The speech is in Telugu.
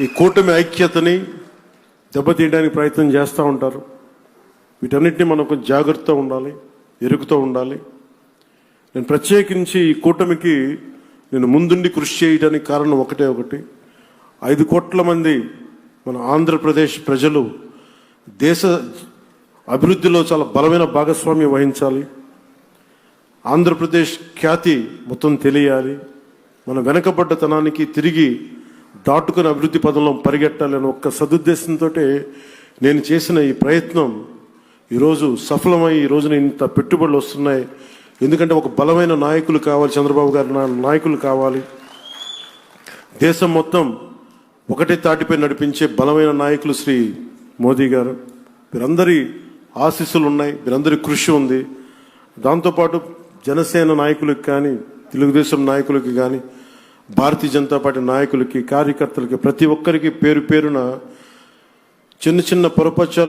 ఈ కూటమి ఐక్యతని దెబ్బతీయడానికి ప్రయత్నం చేస్తూ ఉంటారు. వీటన్నిటిని మనం కొంచెం జాగ్రత్తగా ఉండాలి ఎరుగుతూ ఉండాలి. నేను ప్రత్యేకించి ఈ కూటమికి నేను ముందుండి కృషి చేయడానికి కారణం ఒకటే ఒకటి. ఐదు కోట్ల మంది మన ఆంధ్రప్రదేశ్ ప్రజలు దేశ అభివృద్ధిలో చాలా బలమైన భాగస్వామ్యం వహించాలి. ఆంధ్రప్రదేశ్ ఖ్యాతి మొత్తం తెలియాలి. మన వెనకబడ్డతనానికి తిరిగి దాటుకుని అభివృద్ధి పదంలో పరిగెట్టాలని ఒక్క సదుద్దేశంతో నేను చేసిన ఈ ప్రయత్నం ఈరోజు సఫలమై ఈ రోజున ఇంత పెట్టుబడులు వస్తున్నాయి. ఎందుకంటే ఒక బలమైన నాయకులు కావాలి చంద్రబాబు గారి నాయకులు కావాలి. దేశం మొత్తం ఒకటే తాటిపై నడిపించే బలమైన నాయకులు శ్రీ మోదీ గారు. వీరందరి ఆశీస్సులు ఉన్నాయి వీరందరి కృషి ఉంది. దాంతోపాటు జనసేన నాయకులకు కానీ తెలుగుదేశం నాయకులకి కానీ భారతీయ జనతా పార్టీ నాయకులకి కార్యకర్తలకి ప్రతి ఒక్కరికి పేరు పేరున చిన్న చిన్న పొరపచ్చాలు